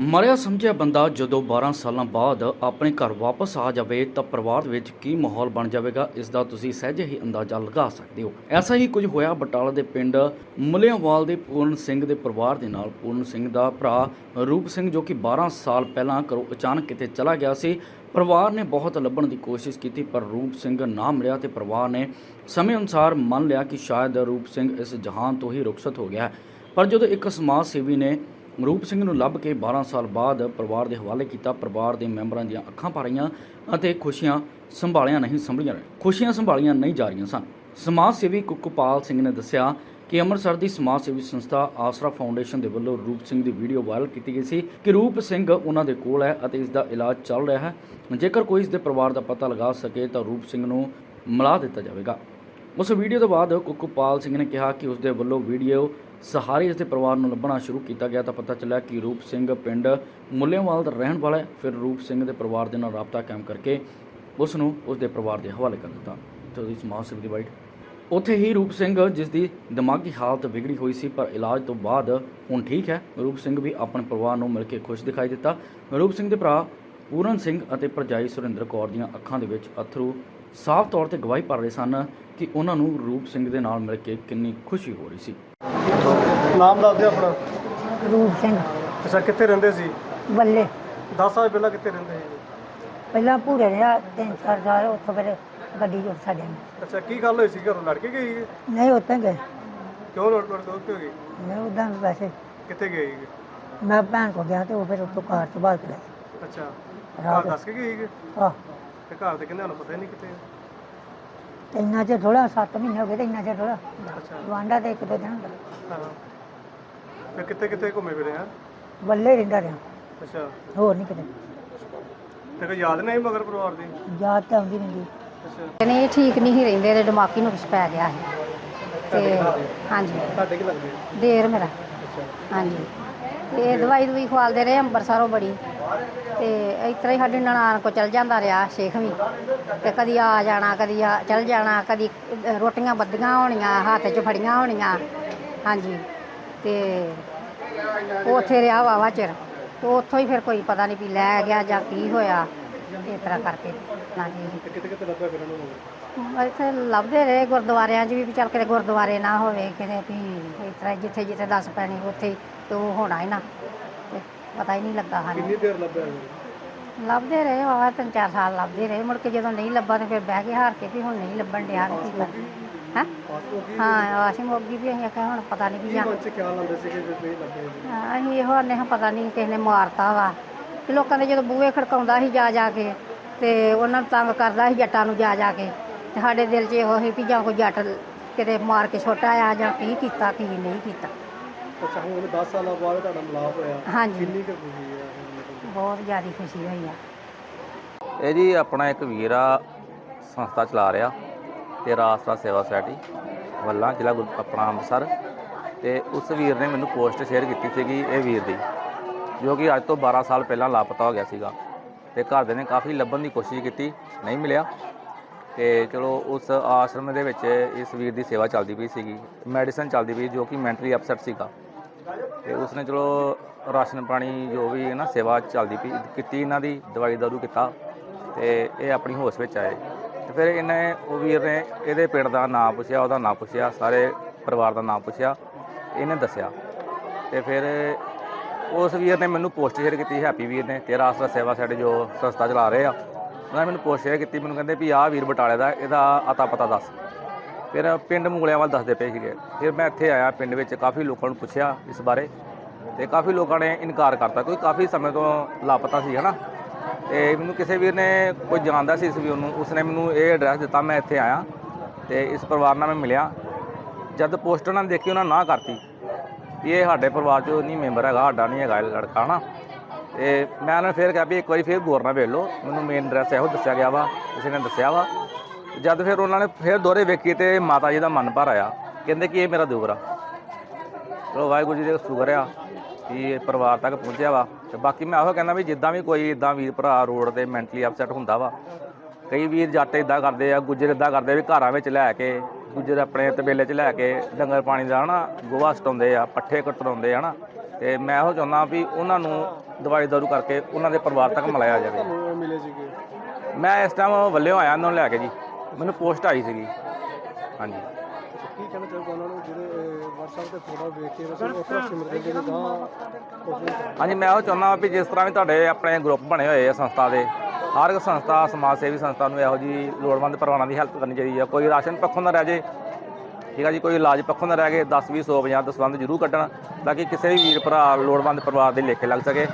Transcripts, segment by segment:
ਮਰਿਆ ਸਮਝਿਆ ਬੰਦਾ ਜਦੋਂ 12 ਸਾਲਾਂ ਬਾਅਦ ਆਪਣੇ ਘਰ ਵਾਪਸ ਆ ਜਾਵੇ ਤਾਂ ਪਰਿਵਾਰ ਵਿੱਚ ਕੀ ਮਾਹੌਲ ਬਣ ਜਾਵੇਗਾ, ਇਸ ਦਾ ਤੁਸੀਂ ਸਹਿਜੇ ਹੀ ਅੰਦਾਜ਼ਾ ਲਗਾ ਸਕਦੇ ਹੋ। ਐਸਾ ਹੀ ਕੁਝ ਹੋਇਆ ਬਟਾਲਾ ਦੇ ਪਿੰਡ ਮੁਲਿਆਂਵਾਲ ਦੇ ਪੂਰਨ ਸਿੰਘ ਦੇ ਪਰਿਵਾਰ ਦੇ ਨਾਲ। ਪੂਰਨ ਸਿੰਘ ਦਾ ਭਰਾ ਰੂਪ ਸਿੰਘ ਜੋ ਕਿ 12 ਸਾਲ ਪਹਿਲਾਂ ਘਰੋਂ ਅਚਾਨਕ ਕਿਤੇ ਚਲਾ ਗਿਆ ਸੀ, ਪਰਿਵਾਰ ਨੇ ਬਹੁਤ ਲੱਭਣ ਦੀ ਕੋਸ਼ਿਸ਼ ਕੀਤੀ, ਪਰ ਰੂਪ ਸਿੰਘ ਨਾ ਮਿਲਿਆ ਤੇ ਪਰਿਵਾਰ ਨੇ ਸਮੇਂ ਅਨੁਸਾਰ ਮੰਨ ਲਿਆ ਕਿ ਸ਼ਾਇਦ ਰੂਪ ਸਿੰਘ ਇਸ ਜਹਾਨ ਤੋਂ ਹੀ ਰੁਖਸਤ ਹੋ ਗਿਆ। ਪਰ ਜਦੋਂ ਇੱਕ ਸਮਾਜ ਸੇਵੀ ਨੇ ਰੂਪ ਸਿੰਘ ਨੂੰ ਲੱਭ ਕੇ 12 ਸਾਲ ਬਾਅਦ ਪਰਿਵਾਰ ਦੇ ਹਵਾਲੇ ਕੀਤਾ। ਪਰਿਵਾਰ ਦੇ ਮੈਂਬਰਾਂ ਦੀਆਂ ਅੱਖਾਂ ਭਰ ਅਤੇ ਖੁਸ਼ੀਆਂ ਸੰਭਾਲੀਆਂ ਨਹੀਂ ਸੰਭਲੀਆਂ ਖੁਸ਼ੀਆਂ ਸੰਭਾਲੀਆਂ ਨਹੀਂ ਜਾ ਰਹੀਆਂ ਸਨ। ਸਮਾਜ ਸੇਵੀ ਕੁੱਕਪਾਲ ਸਿੰਘ ਨੇ ਦੱਸਿਆ ਕਿ ਅੰਮ੍ਰਿਤਸਰ ਦੀ ਸਮਾਜ ਸੇਵੀ ਸੰਸਥਾ ਆਸਰਾ ਫਾਊਂਡੇਸ਼ਨ ਦੇ ਵੱਲੋਂ ਰੂਪ ਸਿੰਘ ਦੀ ਵੀਡੀਓ ਵਾਇਰਲ ਕੀਤੀ ਗਈ ਸੀ ਕਿ ਰੂਪ ਸਿੰਘ ਉਹਨਾਂ ਦੇ ਕੋਲ ਹੈ ਅਤੇ ਇਸ ਦਾ ਇਲਾਜ ਚੱਲ ਰਿਹਾ ਹੈ। ਜੇਕਰ ਕੋਈ ਇਸ ਦੇ ਪਰਿਵਾਰ ਦਾ ਪਤਾ ਲਗਾ ਸਕੇ ਤਾਂ ਰੂਪ ਸਿੰਘ ਨੂੰ ਮਿਲਾ ਦਿੱਤਾ ਜਾਵੇਗਾ। ਉਸ ਵੀਡੀਓ ਤੋਂ ਬਾਅਦ ਕੁੱਕੂਪਾਲ ਸਿੰਘ ਨੇ ਕਿਹਾ ਕਿ ਉਸ ਦੇ ਵੱਲੋਂ ਵੀਡੀਓ ਸਹਾਰੇ ਇਸ ਦੇ ਪਰਿਵਾਰ ਨੂੰ ਲੱਭਣਾ ਸ਼ੁਰੂ ਕੀਤਾ ਗਿਆ ਤਾਂ ਪਤਾ ਚੱਲਿਆ ਕਿ ਰੂਪ ਸਿੰਘ ਪਿੰਡ ਮੁੱਲੇਵਾਲ ਦਾ ਰਹਿਣ ਵਾਲਾ ਹੈ। ਫਿਰ ਰੂਪ ਸਿੰਘ ਦੇ ਪਰਿਵਾਰ ਦੇ ਨਾਲ ਰਾਬਤਾ ਕਾਇਮ ਕਰਕੇ ਉਸ ਨੂੰ ਉਸ ਦੇ ਪਰਿਵਾਰ ਦੇ ਹਵਾਲੇ ਕਰ ਦਿੱਤਾ। ਤੇ ਉਹਦੀ ਸਮਾਜ ਸੇਵੀ ਦੀ ਵਾਈਟ। ਉੱਥੇ ਹੀ ਰੂਪ ਸਿੰਘ ਜਿਸ ਦੀ ਦਿਮਾਗੀ ਹਾਲਤ ਵਿਗੜੀ ਹੋਈ ਸੀ, ਪਰ ਇਲਾਜ ਤੋਂ ਬਾਅਦ ਹੁਣ ਠੀਕ ਹੈ। ਰੂਪ ਸਿੰਘ ਵੀ ਆਪਣੇ ਪਰਿਵਾਰ ਨੂੰ ਮਿਲ ਕੇ ਖੁਸ਼ ਦਿਖਾਈ ਦਿੱਤਾ। ਰੂਪ ਸਿੰਘ ਦੇ ਭਰਾ ਪੂਰਨ ਸਿੰਘ ਅਤੇ ਭਰਜਾਈ ਸੁਰਿੰਦਰ ਕੌਰ ਦੀਆਂ ਅੱਖਾਂ ਦੇ ਵਿੱਚ ਅਥਰੂ ਸਾਫ਼ ਤੌਰ ਤੇ ਗਵਾਹੀ ਭਰ ਰਹੇ ਸਨ ਕਿ ਉਹਨਾਂ ਨੂੰ ਰੂਪ ਸਿੰਘ ਦੇ ਨਾਲ ਮਿਲ ਕੇ ਕਿੰਨੀ ਖੁਸ਼ੀ ਹੋ ਰਹੀ ਸੀ। ਨਾਮ ਦੱਸ ਦਿਓ ਆਪਣਾ। ਰੂਪ ਸਿੰਘ। ਅੱਛਾ ਕਿੱਥੇ ਰਹਿੰਦੇ ਸੀ? ਬੱਲੇ। 10 ਸਾਲ ਪਹਿਲਾਂ ਕਿੱਥੇ ਰਹਿੰਦੇ ਸੀ? ਪਹਿਲਾਂ ਭੂਰੇ ਰਿਹਾ ਤਿੰਨ ਚਾਰ ਸਾਲ ਉੱਥੋਂ ਫਿਰ ਗੱਡੀ ਜੋ ਸਾਡੇ ਨੂੰ ਅੱਛਾ ਕੀ ਗੱਲ ਹੋਈ ਸੀ ਘਰੋਂ ਲੜ ਕੇ ਗਈ? ਨਹੀਂ ਉੱਥੇ ਗਏ। ਕਿਉਂ ਲੜ ਲੜ ਕੇ ਗਈ ਮੈਂ ਉਦਾਂ ਵੈਸੇ ਕਿੱਥੇ ਗਈ? ਮੈਂ ਭੈਣ ਕੋ ਗਿਆ ਤੇ ਉਹ ਫਿਰ ਉੱਥੋਂ ਕਾਰ ਤੋਂ ਬਾਹਰ ਚਲੇ ਅੱਛਾ ਰਾਤ- ਘਰ ਦੱਸ ਕੇ ਗਈ? ਆਹ। ਤੇ ਘਰ ਦੇ ਕਹਿੰਦੇ ਸਾਨੂੰ ਪਤਾ ਹੀ ਨਹੀਂ ਕਿੱਥੇ ਤੇ ਇੰਨਾ ਚਿਰ ਥੋੜਾ 7 ਮਹੀਨੇ ਹੋ ਗਏ ਤੇ ਇੰਨਾ ਚਿਰ ਥੋੜਾ ਅੱਛਾ। ਗਵਾਂਡਾ ਤੇ ਇੱਕ ਦੋ ਦਿਨ ਹੁੰਦਾ। ਹਾਂ। ਤੇ ਕਿੱਥੇ ਕਿੱਥੇ ਘੁੰਮੇ ਫਿਰੇ ਆ? ਬੱਲੇ ਰਹਿੰਦਾ ਰਿਹਾ। ਅੱਛਾ। ਹੋਰ ਨਹੀਂ ਕਿਤੇ। ਤੇ ਕੋਈ ਯਾਦ ਨਹੀਂ ਮਗਰ ਪਰਿਵਾਰ ਦੀ? ਯਾਦ ਤਾਂ ਆਉਂਦੀ ਰਹਿੰਦੀ ਅੱਛਾ। ਨੇ ਠੀਕ ਨਹੀਂ ਰਹਿੰਦੇ ਤੇ ਦਿਮਾਗੀ ਨੂੰ ਕੁਛ ਪੈ ਗਿਆ ਸੀ। ਤੇ ਹਾਂਜੀ। ਤੁਹਾਡੇ ਕੀ ਲੱਗਦੇ ਦੇਰ ਮੇਰਾ। ਅੱਛਾ। ਹਾਂਜੀ। ਤੇ ਦਵਾਈ ਦਵਾਈ ਖਵਾਲਦੇ ਰਹੇ ਅੰਬਰਸਰੋਂ ਬੜੀ। ਤੇ ਇਸ ਤਰ੍ਹਾਂ ਹੀ ਸਾਡੇ ਨਨਾਣ ਕੋ ਚਲ ਜਾਂਦਾ ਰਿਹਾ ਸ਼ੇਖ ਵੀ। ਤੇ ਕਦੀ ਆ ਜਾਣਾ ਕਦੀ ਆ ਚਲ ਜਾਣਾ ਕਦੀ ਅਹ ਰੋਟੀਆਂ ਬੱਧੀਆਂ ਹੋਣੀਆਂ ਹੱਥ 'ਚ ਫੜੀਆਂ ਹੋਣੀਆਂ। ਹਾਂਜੀ ਤੇ ਉਹ ਉੱਥੇ ਰਿਹਾ ਵਾਵਾ ਚਿਰ। ਤੇ ਉੱਥੋਂ ਹੀ ਫਿਰ ਕੋਈ ਪਤਾ ਨਹੀਂ ਵੀ ਲੈ ਗਿਆ ਜਾਂ ਕੀ ਹੋਇਆ ਇਸ ਤਰ੍ਹਾਂ ਕਰਕੇ। ਹਾਂਜੀ। ਤੇ ਕਿੱਥੇ ਲੱਭਿਆ ਫਿਰ ਉਹਨੂੰ ਇੱਥੇ ਲੱਭਦੇ ਰਹੇ ਗੁਰਦੁਆਰਿਆਂ 'ਚ ਵੀ ਵੀ ਚੱਲ ਕਿਤੇ ਗੁਰਦੁਆਰੇ ਨਾ ਹੋਵੇ ਕਿਤੇ ਵੀ ਇਸ ਤਰ੍ਹਾਂ ਜਿੱਥੇ ਜਿੱਥੇ ਦੱਸ ਪੈਣੀ ਉੱਥੇ ਹੀ ਤੇ ਉਹ ਹੋਣਾ ਹੀ ਨਾ। ਤੇ ਪਤਾ ਹੀ ਨਹੀਂ ਲੱਗਾ ਸਾਨੂੰ। ਕਿੰਨੀ ਦੇਰ ਲੱਭਿਆ ਫਿਰ? ਲੱਭਦੇ ਰਹੇ ਵਾਵਾ ਤਿੰਨ ਚਾਰ ਸਾਲ ਲੱਭਦੇ ਰਹੇ। ਮੁੜ ਕੇ ਜਦੋਂ ਨਹੀਂ ਲੱਭਾ ਤੇ ਫਿਰ ਬਹਿ ਕੇ ਹਾਰ ਕੇ ਵੀ ਹੁਣ ਨਹੀਂ ਲੱਭਣ ਡਿਆ ਤੇ ਕੀ ਕਰਾਂ। ਹੈਂ? ਹਾਂ ਆਸ਼ੀ ਮੋਗੀ ਵੀ ਅਸੀਂ ਆਖਿਆ ਹੁਣ ਪਤਾ ਨਹੀਂ ਚ ਸੀ ਕਿ ਜੇ ਨਹੀਂ ਲੱਭੇ ਹਾਂ, ਅਸੀਂ ਇਹੋ ਆਨੇ ਹਾਂ ਪਤਾ ਨਹੀਂ ਕਿਸੇ ਨੇ ਮਾਰਤਾ ਵਾ। ਕਿ ਲੋਕਾਂ ਦੇ ਜਦੋਂ ਬੂਹੇ ਖੜਕਾਉਂਦਾ ਸੀ ਜਾ ਜਾ ਕੇ ਤੇ ਉਹਨਾਂ ਨੂੰ ਤੰਗ ਕਰਦਾ ਸੀ ਜੱਟਾਂ ਨੂੰ ਜਾ ਜਾ ਕੇ। ਤੇ ਸਾਡੇ ਦਿਲ 'ਚ ਇਹੋ ਸੀ ਵੀ ਜਾਂ ਕੋਈ ਜੱਟ ਕਿਤੇ ਮਾਰ ਕੇ ਛੋਟਾ ਆ ਜਾਂ ਕੀ ਕੀਤਾ ਕੀ ਨਹੀਂ ਕੀਤਾ। ਅੱਛਾ ਹੁਣ 10 ਸਾਲਾਂ ਬਾਅਦ ਤੁਹਾਡਾ ਮਿਲਾਪ ਹੋਇਆ। ਹਾਂਜੀ। ਕਿੰਨੀ ਕੁ ਖੁਸ਼ੀ ਹੈ ਹੁਣ? ਬਹੁਤ ਜ਼ਿਆਦਾ ਖੁਸ਼ੀ ਹੋਈ ਆ। ਇਹ ਜੀ ਆਪਣਾ ਇੱਕ ਵੀਰ ਆ ਸੰਸਥਾ ਚਲਾ ਰਿਹਾ ਤੇਰਾ ਆਸਰਾ ਸੇਵਾ ਸੁਸਾਇਟੀ ਵੱਲਾ ਜ਼ਿਲ੍ਹਾ ਗੁਰ- ਆਪਣਾ ਅੰਮ੍ਰਿਤਸਰ। ਤੇ ਉਸ ਵੀਰ ਨੇ ਮੈਨੂੰ ਪੋਸਟ ਸ਼ੇਅਰ ਕੀਤੀ ਸੀਗੀ ਇਹ ਵੀਰ ਦੀ ਜੋ ਕਿ ਅੱਜ ਤੋਂ 12 ਸਾਲ ਪਹਿਲਾਂ ਲਾਪਤਾ ਹੋ ਗਿਆ ਸੀਗਾ। ਤੇ ਘਰਦੇ ਨੇ ਕਾਫੀ ਲੱਭਣ ਦੀ ਕੋਸ਼ਿਸ਼ ਕੀਤੀ ਨਹੀਂ ਮਿਲਿਆ। ਤੇ ਚਲੋ ਉਸ ਆਸ਼ਰਮ ਦੇ ਵਿੱਚ ਇਸ ਵੀਰ ਦੀ ਸੇਵਾ ਚੱਲਦੀ ਪਈ ਸੀਗੀ ਮੈਡੀਸਨ ਚੱਲਦੀ ਪਈ ਜੋ ਕਿ ਮੈਂਟਲੀ ਅਪਸੈਟ ਸੀਗਾ। ਤੇ ਉਸਨੇ ਚਲੋ ਰਾਸ਼ਨ ਪਾਣੀ ਜੋ ਵੀ ਹੈ ਨਾ, ਸੇਵਾ ਚੱਲਦੀ ਪਈ, ਕੀਤੀ ਇਹਨਾਂ ਦੀ, ਦਵਾਈ ਦਾਰੂ ਕੀਤਾ ਤੇ ਇਹ ਆਪਣੀ ਹੋਸ਼ ਵਿੱਚ ਆਏ। ਤੇ ਫਿਰ ਇਹਨੇ ਉਹ ਵੀਰ ਨੇ ਇਹਦੇ ਪਿੰਡ ਦਾ ਨਾਮ ਪੁੱਛਿਆ, ਉਹਦਾ ਨਾਮ ਪੁੱਛਿਆ, ਸਾਰੇ ਪਰਿਵਾਰ ਦਾ ਨਾਮ ਪੁੱਛਿਆ, ਇਹਨੇ ਦੱਸਿਆ। ਤੇ ਫਿਰ ਉਸ ਵੀਰ ਨੇ ਮੈਨੂੰ ਪੋਸਟ ਸ਼ੇਅਰ ਕੀਤੀ ਹੈਪੀ ਵੀਰ ਨੇ, ਤੇਰਾ ਆਸਰਾ ਸੇਵਾ ਸਾਡੇ ਜੋ ਸੰਸਥਾ ਚਲਾ ਰਹੇ ਆ। ਉਹਨਾਂ ਨੇ ਮੈਨੂੰ ਪੋਸਟ ਸ਼ੇਅਰ ਕੀਤੀ, ਮੈਨੂੰ ਕਹਿੰਦੇ ਵੀ ਆਹ ਵੀਰ ਬਟਾਲੇ ਦਾ, ਇਹਦਾ ਅਤਾ ਪਤਾ ਦੱਸ। ਫਿਰ ਪਿੰਡ ਮੂਲਿਆਂ ਵੱਲ ਦੱਸਦੇ ਪਏ ਸੀਗੇ। ਫਿਰ ਮੈਂ ਇੱਥੇ ਆਇਆ ਪਿੰਡ ਵਿੱਚ, ਕਾਫੀ ਲੋਕਾਂ ਨੂੰ ਪੁੱਛਿਆ ਇਸ ਬਾਰੇ ਤੇ ਕਾਫੀ ਲੋਕਾਂ ਨੇ ਇਨਕਾਰ ਕਰਤਾ। ਕੋਈ ਕਾਫੀ ਸਮੇਂ ਤੋਂ ਲਾਪਤਾ ਸੀ, ਹਨਾ? ਤੇ ਮੈਨੂੰ ਕਿਸੇ ਵੀਰ ਨੇ ਕੋਈ ਜਾਣਦਾ ਸੀ ਇਸ ਵੀਰ ਨੂੰ, ਉਸਨੇ ਮੈਨੂੰ ਇਹ ਐਡਰੈਸ ਦਿੱਤਾ, ਮੈਂ ਇੱਥੇ ਆਇਆ ਤੇ ਇਸ ਪਰਿਵਾਰ ਨਾਲ ਮੈਂ ਮਿਲਿਆ। ਜਦ ਪੋਸਟਰ ਨਾਲ ਨੇ ਦੇਖੀ, ਉਹਨਾਂ ਨਾ ਕਰਤੀ ਇਹ ਸਾਡੇ ਪਰਿਵਾਰ ਚੋਂ ਨਹੀਂ ਮੈਂਬਰ ਹੈਗਾ, ਸਾਡਾ ਨਹੀਂ ਹੈਗਾ ਇਹ ਲੜਕਾ, ਹਨਾ? ਤੇ ਮੈਂ ਉਹਨਾਂ ਨੂੰ ਫਿਰ ਕਿਹਾ ਵੀ ਇੱਕ ਵਾਰੀ ਫਿਰ ਗੌਰ ਨਾਲ ਵੇਖ ਲਓ। ਮੈਨੂੰ ਮੇਨ ਐਡਰੈਸ ਇਹੋ ਦੱਸਿਆ ਗਿਆ ਵਾ, ਕਿਸੇ ਨੇ ਦੱਸਿਆ ਵਾ। ਜਦ ਫਿਰ ਉਹਨਾਂ ਨੇ ਫਿਰ ਦੋਹਰੇ ਵੇਖੀ ਤੇ ਮਾਤਾ ਜੀ ਦਾ ਮਨ ਭਰ ਆਇਆ। ਕਹਿੰਦੇ ਕਿ ਇਹ ਮੇਰਾ ਦੂਰ ਆ। ਚਲੋ ਵਾਹਿਗੁਰੂ ਜੀ ਦੇ ਸ਼ੁਕਰ ਆ ਕਿ ਇਹ ਪਰਿਵਾਰ ਤੱਕ ਪਹੁੰਚਿਆ ਵਾ। ਤੇ ਬਾਕੀ ਮੈਂ ਇਹੋ ਕਹਿੰਦਾ ਵੀ ਜਿੱਦਾਂ ਵੀ ਕੋਈ ਇਦਾਂ ਵੀਰ ਭਰਾ ਰੋਡ ਤੇ ਮੈਂਟਲੀ ਅਪਸੈਟ ਹੁੰਦਾ ਵਾ। ਕਈ ਵੀਰ ਜੱਟ ਇਦਾਂ ਕਰਦੇ ਆ ਗੁੱਜਰ ਇਦਾਂ ਕਰਦੇ ਵੀ ਘਰਾਂ ਵਿੱਚ ਲੈ ਕੇ ਗੁੱਜਰ ਆਪਣੇ ਤਬੇਲੇ 'ਚ ਲੈ ਕੇ ਡੰਗਰ ਪਾਣੀ ਦਾ ਹਨਾ ਗੋਹਾ ਸਟਾਉਂਦੇ ਆ ਪੱਠੇ ਕਟਰਾਉਂਦੇ ਆ ਹਨਾ। ਤੇ ਮੈਂ ਇਹੋ ਚਾਹੁੰਦਾ ਵੀ ਉਹਨਾਂ ਨੂੰ ਦਵਾਈ ਦਾਰੂ ਕਰਕੇ ਉਹਨਾਂ ਦੇ ਪਰਿਵਾਰ ਤੱਕ ਮਿਲਾਇਆ ਜਾਵੇ। ਮੈਂ ਇਸ ਟਾਈਮ ਵੱਲਿਓ ਆਇਆ ਉਹਨਾਂ ਨੂੰ ਲੈ ਕੇ ਜੀ। ਮੈਨੂੰ ਪੋਸਟ ਆਈ ਸੀਗੀ। ਹਾਂਜੀ। ਕੀ ਕਹਿਣਾ ਚਾਹੋਗੇ ਉਹਨਾਂ ਨੂੰ? ਜਿਹੜੇ WhatsApp ਤੇ ਫੋਟੋ ਵੇਖ ਕੇ ਵੈਸੇ ਉਸ ਤਰ੍ਹਾਂ ਜਿਹੜੇ ਗਾਂ ਕੋਸ਼ਿਸ਼ ਹਾਂਜੀ ਮੈਂ ਇਹੋ ਚਾਹੁੰਦਾ ਵੀ ਜਿਸ ਤਰ੍ਹਾਂ ਵੀ ਤੁਹਾਡੇ ਆਪਣੇ ਗਰੁੱਪ ਬਣੇ ਹੋਏ ਆ ਸੰਸਥਾ ਦੇ ਹਰ ਇੱਕ ਸੰਸਥਾ ਸਮਾਜ ਸੇਵੀ ਸੰਸਥਾ ਨੂੰ ਇਹੋ ਜੀ ਲੋੜਵੰਦ ਪਰਿਵਾਰਾਂ ਦੀ ਹੈਲਪ ਕਰਨੀ ਚਾਹੀਦੀ ਆ। ਕੋਈ ਰਾਸ਼ਨ ਪੱਖੋਂ ਨਾ ਰਹਿ ਜੇ ਠੀਕ ਆ ਜੀ ਕੋਈ ਇਲਾਜ ਪੱਖੋਂ ਨਾ ਰਹਿ ਗਏ 10 20 100 50 ਦਸਵੰਦ ਜ਼ਰੂਰ ਕੱਢਣ ਤਾਂ ਕਿ ਕਿਸੇ ਵੀ ਵੀਰ ਭਰਾ ਲੋੜਵੰਦ ਪਰਿਵਾਰ ਦੇ ਲੇਖੇ ਲੱਗ ਸਕੇ।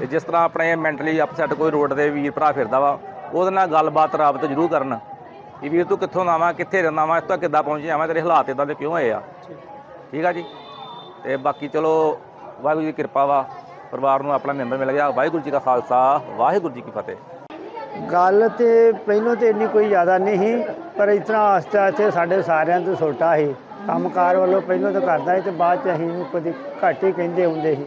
ਤੇ ਜਿਸ ਤਰ੍ਹਾਂ ਆਪਣੇ ਮੈਂਟਲੀ ਅਪਸੈਟ ਕੋਈ ਰੋਡ ਤੇ ਵੀਰ ਭਰਾ ਫਿਰਦਾ ਵਾ ਉਹਦੇ ਨਾਲ ਗੱਲਬਾਤ ਰਾਬਤ ਜ਼ਰੂਰ ਕਰਨ। ਕਿ ਵੀਰ ਤੂੰ ਕਿੱਥੋਂ ਆਵਾਂ ਕਿੱਥੇ ਰਹਿੰਦਾ ਵਾ ਇੱਥੋਂ ਕਿੱਦਾਂ ਪਹੁੰਚ ਜਾਵਾਂ ਤੇਰੇ ਹਾਲਾਤ ਇਦਾਂ ਦੇ ਕਿਉਂ ਹੋਏ ਆ? ਠੀਕ ਆ ਜੀ? ਤੇ ਬਾਕੀ ਚਲੋ, ਵਾਹਿਗੁਰੂ ਜੀ ਦੀ ਕਿਰਪਾ ਵਾ, ਪਰਿਵਾਰ ਨੂੰ ਆਪਣਾ ਮੈਂਬਰ ਮਿਲ ਗਿਆ। ਵਾਹਿਗੁਰੂ ਜੀ ਕਾ ਖਾਲਸਾ, ਵਾਹਿਗੁਰੂ ਜੀ ਕੀ ਫਤਿਹ। ਗੱਲ ਤੇ ਪਹਿਲੋਂ ਤੇ ਇੰਨੀ ਕੋਈ ਜ਼ਿਆਦਾ ਨਹੀਂ ਸੀ, ਪਰ ਇਸ ਤਰ੍ਹਾਂ ਆਸਤੇ ਇੱਥੇ ਸਾਡੇ ਸਾਰਿਆਂ ਤੋਂ ਛੋਟਾ ਸੀ। ਕੰਮਕਾਰ ਵੱਲੋਂ ਪਹਿਲੋਂ ਤਾਂ ਕਰਦਾ ਸੀ ਤੇ ਬਾਅਦ ਚ ਅਸੀਂ ਕਦੇ ਘੱਟ ਹੀ ਕਹਿੰਦੇ ਹੁੰਦੇ ਸੀ।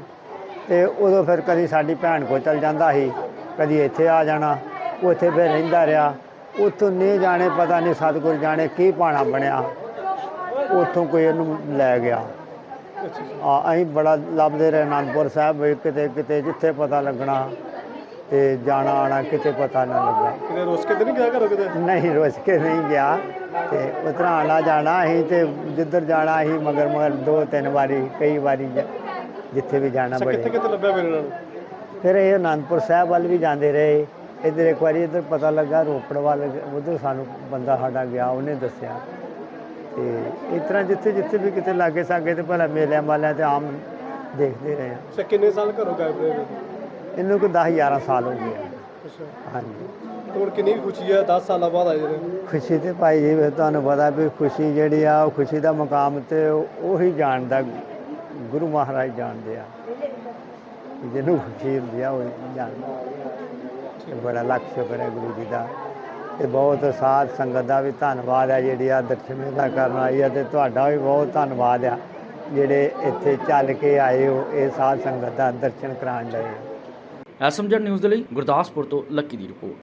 ਤੇ ਉਦੋਂ ਫਿਰ ਕਦੀ ਸਾਡੀ ਭੈਣ ਕੋਲ ਚਲ ਜਾਂਦਾ ਸੀ, ਕਦੀ ਇੱਥੇ ਆ ਜਾਣਾ, ਉੱਥੇ ਫਿਰ ਰਹਿੰਦਾ ਰਿਹਾ। ਉੱਥੋਂ ਨਹੀਂ ਜਾਣੇ ਪਤਾ ਨਹੀਂ ਸਤਿਗੁਰ ਜਾਣੇ ਕੀ ਪਾਣਾ ਬਣਿਆ। ਉੱਥੋਂ ਕੋਈ ਇਹਨੂੰ ਲੈ ਗਿਆ। ਆ ਅਸੀਂ ਬੜਾ ਲੱਭਦੇ ਰਹੇ ਅਨੰਦਪੁਰ ਸਾਹਿਬ ਕਿਤੇ ਕਿਤੇ ਜਿੱਥੇ ਪਤਾ ਲੱਗਣਾ ਤੇ ਜਾਣਾ ਆਣਾ ਕਿਤੇ ਪਤਾ ਨਾ ਲੱਗਾ। ਕਿਤੇ ਰੁੱਸ ਕੇ ਤੇ ਨਹੀਂ ਗਿਆ ਘਰੋਂ ਕਿਤੇ? ਨਹੀਂ ਰੋਜ਼ ਕੇ ਨਹੀਂ ਗਿਆ। ਤੇ ਉਤਰਾ ਆਣਾ ਜਾਣਾ ਅਸੀਂ ਤੇ ਜਿੱਧਰ ਜਾਣਾ ਅਸੀਂ ਮਗਰ ਮਗਰ ਦੋ ਤਿੰਨ ਵਾਰੀ ਕਈ ਵਾਰੀ ਜਿੱਥੇ ਵੀ ਜਾਣਾ ਬੜੇ। ਕਿੱਥੇ ਕਿੱਥੇ ਲੱਭਿਆ ਫਿਰ ਇਹਨਾਂ ਨੂੰ? ਫਿਰ ਇਹ ਅਨੰਦਪੁਰ ਸਾਹਿਬ ਵੱਲ ਵੀ ਜਾਂਦੇ ਰਹੇ। ਇੱਧਰ ਇੱਕ ਵਾਰੀ ਇੱਧਰ ਪਤਾ ਲੱਗਾ ਰੋਪੜ ਵੱਲ ਉਧਰ ਸਾਨੂੰ ਬੰਦਾ ਸਾਡਾ ਗਿਆ ਉਹਨੇ ਦੱਸਿਆ। ਤੇ ਇਸ ਤਰ੍ਹਾਂ ਜਿੱਥੇ ਜਿੱਥੇ ਵੀ ਕਿਤੇ ਲਾਗੇ ਸਾਗੇ ਤੇ ਭਲਾ ਮੇਲਿਆਂ ਵਾਲਿਆਂ ਤੇ ਆਮ ਦੇਖਦੇ ਰਹੇ ਹਾਂ। ਅੱਛਾ ਕਿੰਨੇ ਸਾਲ ਘਰੋਂ ਗਾਇਬ ਰਹੇ ਇਹਨੂੰ ਕੋਈ 10 11 ਸਾਲ ਹੋ ਗਏ ਆ। ਹਾਂਜੀ। ਹੁਣ ਕਿੰਨੀ ਕੁ ਖੁਸ਼ੀ ਹੈ? 10 ਸਾਲਾਂ ਬਾਅਦ ਆਏ ਜਿਹੜੇ ਖੁਸ਼ੀ ਤੇ ਭਾਈ ਜੀ ਫਿਰ ਤੁਹਾਨੂੰ ਪਤਾ ਵੀ ਖੁਸ਼ੀ ਜਿਹੜੀ ਆ ਉਹ ਖੁਸ਼ੀ ਦਾ ਮਕਾਮ ਤੇ ਉਹ- ਜਾਣਦਾ ਗੁਰੂ ਮਹਾਰਾਜ ਜਾਣਦੇ ਆ। ਕਿ ਜਿਹਨੂੰ ਖੁਸ਼ੀ ਹੁੰਦੀ ਆ ਉਹ ਜਾਣਦਾ। ਤੇ ਬੜਾ ਲੱਖ ਸ਼ੁਕਰ ਹੈ ਗੁਰੂ ਜੀ ਦਾ। ਤੇ ਬਹੁਤ ਸਾਧ ਸੰਗਤ ਦਾ ਵੀ ਧੰਨਵਾਦ ਹੈ ਜਿਹੜੀ ਆ ਦਰਸ਼ਨ ਕਰਨ ਆਈ ਹੈ ਤੇ ਤੁਹਾਡਾ ਵੀ ਬਹੁਤ ਧੰਨਵਾਦ ਆ। ਜਿਹੜੇ ਇੱਥੇ ਚੱਲ ਕੇ ਆਏ ਹੋ, ਇਹ ਸਾਧ ਸੰਗਤ ਦਾ ਦਰਸ਼ਨ ਕਰਾਉਣ ਲਈ। ਐਸਐਮਜੈਡ ਨਿਊਜ਼ ਦੇ ਲਈ ਗੁਰਦਾਸਪੁਰ ਤੋਂ ਲੱਕੀ ਦੀ ਰਿਪੋਰਟ।